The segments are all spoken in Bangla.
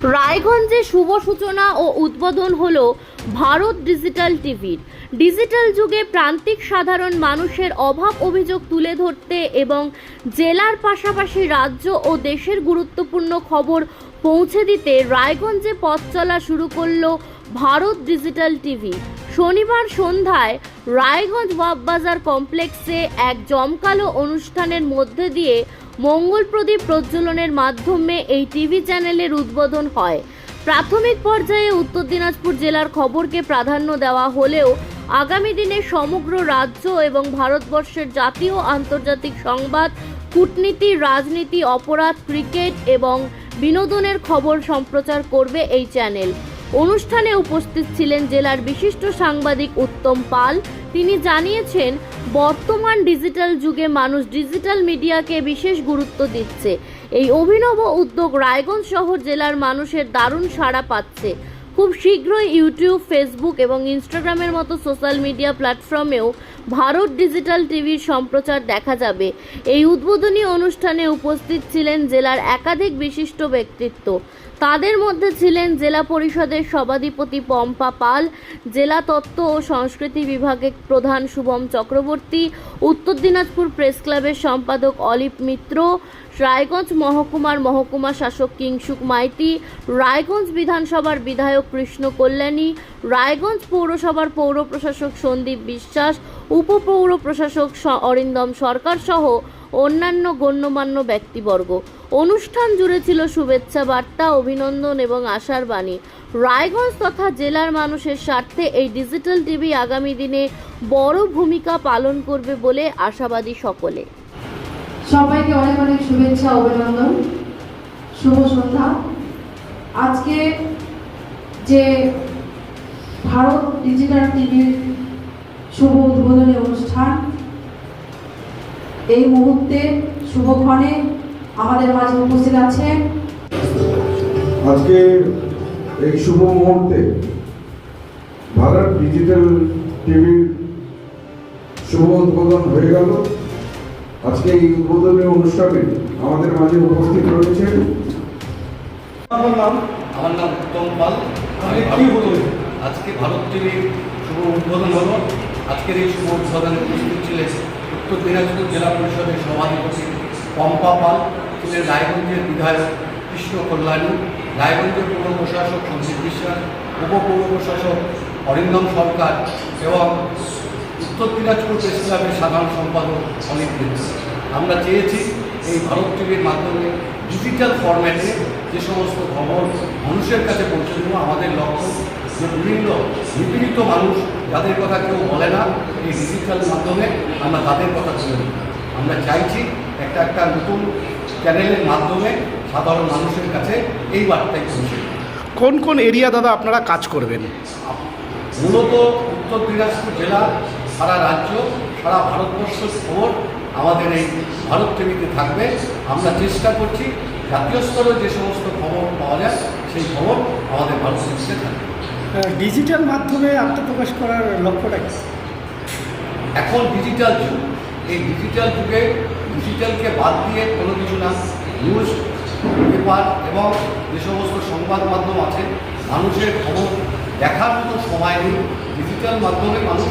রায়গঞ্জে শুভ সূচনা ও উদ্বোধন হল ভারত ডিজিটাল টিভির। ডিজিটাল যুগে প্রান্তিক সাধারণ মানুষের অভাব অভিযোগ তুলে ধরতে এবং জেলার পাশাপাশি রাজ্য ও দেশের গুরুত্বপূর্ণ খবর পৌঁছে দিতে রায়গঞ্জে পথ চলা শুরু করল ভারত ডিজিটাল টিভি। শনিবার সন্ধ্যায় রায়গঞ্জ ওয়াববাজার কমপ্লেক্সে এক জমকালো অনুষ্ঠানের মধ্যে দিয়ে মঙ্গল প্রদীপ প্রজ্বলনের মাধ্যমে এই টিভি চ্যানেলের উদ্বোধন হয়। প্রাথমিক পর্যায়ে উত্তর দিনাজপুর জেলার খবরকে প্রাধান্য দেওয়া হলেও আগামী দিনে সমগ্র রাজ্য এবং ভারতবর্ষের জাতীয় আন্তর্জাতিক সংবাদ, কূটনীতি, রাজনীতি, অপরাধ, ক্রিকেট এবং বিনোদনের খবর সম্প্রচার করবে এই চ্যানেল। অনুষ্ঠানে উপস্থিত ছিলেন জেলার বিশিষ্ট সাংবাদিক উত্তম পাল তিনি জানিয়েছেন, বর্তমান ডিজিটাল যুগে মানুষ ডিজিটাল মিডিয়াকে বিশেষ গুরুত্ব দিচ্ছে। এই অভিনব উদ্যোগ রায়গঞ্জ শহর জেলার মানুষের দারুণ সাড়া পাচ্ছে। খুব শীঘ্রই ইউটিউব, ফেসবুক এবং ইনস্টাগ্রামের মতো সোশ্যাল মিডিয়া প্ল্যাটফর্মেও ভারত ডিজিটাল টিভির সম্প্রচার দেখা যাবে। এই উদ্বোধনী অনুষ্ঠানে উপস্থিত ছিলেন জেলার একাধিক বিশিষ্ট ব্যক্তিত্ব। তাদের মধ্যে ছিলেন জেলা পরিষদের সভাধিপতি পম্পা পাল, জেলা তত্ত্ব ও সংস্কৃতি বিভাগের প্রধান শুভম চক্রবর্তী, উত্তর দিনাজপুর প্রেস ক্লাবের সম্পাদক অলিপ মিত্র, রায়গঞ্জ মহকুমার মহকুমা শাসক কিংসুক মাইতি, রায়গঞ্জ বিধানসভার বিধায়ক কৃষ্ণ কল্যাণী, রায়গঞ্জ পৌরসভার পৌর প্রশাসক সন্দীপ বিশ্বাস উপপৌর প্রশাসক অরিন্দম সরকার সহ অন্যান্য গণ্যমান্য ব্যক্তিবর্গ। অনুষ্ঠান জুড়ে ছিল শুভেচ্ছা বার্তা, অভিনন্দন এবং আশার বাণী। রায়গঞ্জ তথা জেলার মানুষের স্বার্থে এই ডিজিটাল টিভি আগামী দিনে বড় ভূমিকা পালন করবে বলে আশাবাদী সকলে। সবাইকে অনেক অনেক শুভেচ্ছা, অভিনন্দন। শুভ সন্ধ্যা। আজকে যে ভারত ডিজিটাল টিভির শুভ উদ্বোধনী অনুষ্ঠান এই মুহূর্তে শুভক্ষণে আমাদের মাঝে উপস্থিত আছেন আজকে এই শুভ মুহূর্তে ভারত ডিজিটাল টিভির শুভ উদ্বোধন হয়ে গেল। আজকে এই উদ্বোধনী অনুষ্ঠানে আমাদের মাঝে উপস্থিত রয়েছেন আমার নাম আমার নাম উত্তম পাল। আমি কি হলো আজকে ভারত টিভির শুভ উদ্বোধন হলো। আজকের এই শুভ উদ্বোধনে উপস্থিত ছিলেন উত্তর দিনাজপুর জেলা পরিষদের সভাধিপতি পম্পা পাল ছিলেন রায়গঞ্জের বিধায়ক কৃষ্ণ কল্যাণী রায়গঞ্জের পৌর প্রশাসক সঞ্জিত বিশ্বাস উপপৌর প্রশাসক অরিন্দম সরকার এবং উত্তর দিনাজপুর প্রেস ক্লাবের সাধারণ সম্পাদক অনিক মিত্র আমরা চেয়েছি এই ভারত টিভির মাধ্যমে ডিজিটাল ফরম্যাটে যে সমস্ত খবর মানুষের কাছে পৌঁছে আমাদের লক্ষ্য যে বিভিন্ন নিপীড়িত মানুষ যাদের কথা কেউ বলে না এই ডিজিটাল মাধ্যমে আমরা তাদের কথা তুলে আমরা চাইছি একটা একটা নতুন চ্যানেলের মাধ্যমে সাধারণ মানুষের কাছে এই বার্তাই পৌঁছে কোন কোন এরিয়া দাদা আপনারা কাজ করবেন? মূলত উত্তর দিনাজপুর জেলা সারা রাজ্য সারা ভারতবর্ষের খবর আমাদের এই ভারত টিভিতে থাকবে। আমরা চেষ্টা করছি জাতীয় স্তরে যে সমস্ত খবর পাওয়া যায় সেই খবর আমাদের ভারত টিভিতে থাকবে। ডিজিটাল মাধ্যমে আত্মপ্রকাশ করার লক্ষ্যটা কি? এখন ডিজিটাল যুগ। এই ডিজিটাল যুগে ডিজিটালকে বাদ দিয়ে কোনো কিছু না। নিউজ পেপার এবং যে সমস্ত সংবাদ মাধ্যম আছে, মানুষের খবর দেখার মতো সময় নেই। ডিজিটাল মাধ্যমে মানুষ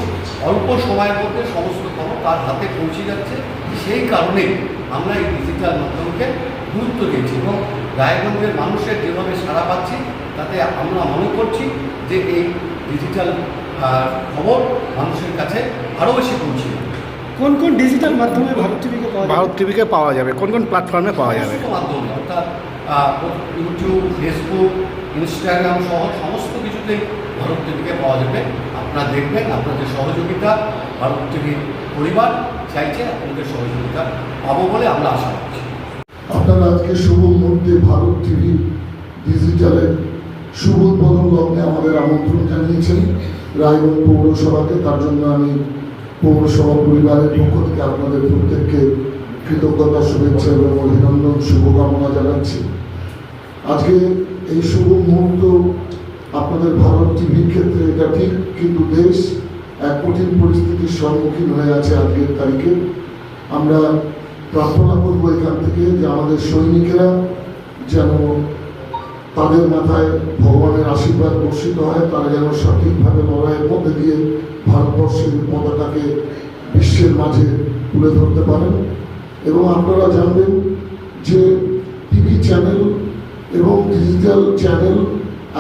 অল্প সময়ের মধ্যে সমস্ত খবর তার হাতে পৌঁছে যাচ্ছে। সেই কারণে আমরা এই ডিজিটাল মাধ্যমকে গুরুত্ব দিয়েছি এবং রায়গঞ্জের মানুষের যেভাবে সাড়া পাচ্ছি তাতে আমরা মনে করছি যে এই ডিজিটাল খবর মানুষের কাছে আরও বেশি পৌঁছে কোন কোন ডিজিটাল মাধ্যমে ভারত টিভিকে পাওয়া ভারত টিভিকে পাওয়া যাবে কোন কোন প্ল্যাটফর্মে পাওয়া যাবে? মাধ্যমে অর্থাৎ ইউটিউব ফেসবুক ইনস্টাগ্রাম সহ সমস্ত কিছুতেই ভারত টিভিকে পাওয়া যাবে। আপনারা দেখবেন আপনাদের সহযোগিতা ভারত টিভির পরিবার চাইছে আপনাদের সহযোগিতা পাবো বলে আমরা আশা করছি। আপনারা আজকে শুভ মুহূর্তে ভারত টিভি ডিজিটালের শুভ উদ্বোধন লগ্নে আমাদের আমন্ত্রণ জানিয়েছেন। রায়গঞ্জ পৌরসভাকে, তার জন্য আমি পৌরসভা পরিবারের পক্ষ থেকে আপনাদের প্রত্যেককে কৃতজ্ঞতা, শুভেচ্ছা এবং অভিনন্দন, শুভকামনা জানাচ্ছি। আজকে এই শুভ মুহূর্ত আপনাদের ভারত টিভির ক্ষেত্রে, এটা ঠিক, কিন্তু দেশ এক কঠিন পরিস্থিতির সম্মুখীন হয়ে আছে আজকের তারিখে। আমরা প্রার্থনা করব এখান থেকে যে আমাদের সৈনিকেরা যেন তাদের মাথায় ভগবানের আশীর্বাদ বর্ষিত হয়, তারা যেন সঠিকভাবে লড়াইয়ের মধ্যে দিয়ে ভারতবর্ষের পতাকাকে বিশ্বের মাঝে তুলে ধরতে পারেন। এবং আপনারা জানবেন যে টিভি চ্যানেল এবং ডিজিটাল চ্যানেল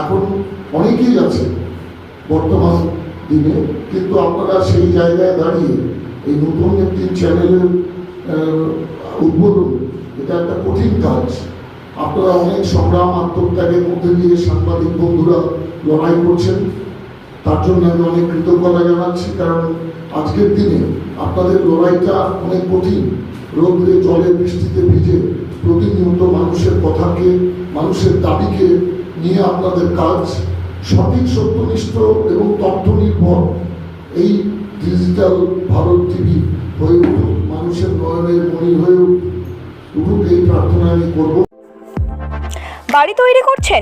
এখন অনেকেই আছে বর্তমান দিনে, কিন্তু আপনারা সেই জায়গায় দাঁড়িয়ে এই নতুন একটি চ্যানেলের উদ্বোধন, এটা একটা কঠিন কাজ। আপনারা অনেক সংগ্রাম, আত্মত্যাগের মধ্যে দিয়ে সাংবাদিক বন্ধুরা লড়াই করছেন। তার জন্য আমি অনেক কৃতজ্ঞতা জানাচ্ছি, কারণ আজকের দিনে আপনাদের লড়াইটা অনেক কঠিন। রোদ্রে, জলে, বৃষ্টিতে ভিজে প্রতিনিয়ত মানুষের কথাকে, মানুষের দাবিকে নিয়ে আপনাদের কাজ সঠিক, সত্যনিষ্ঠ এবং তথ্য নির্ভর এই ডিজিটাল ভারত টিভি হয়ে উঠুক। মানুষের নয়নের মণি হয়ে উঠুক। এই প্রার্থনা আমি করব। বাড়ি তৈরি করছেন?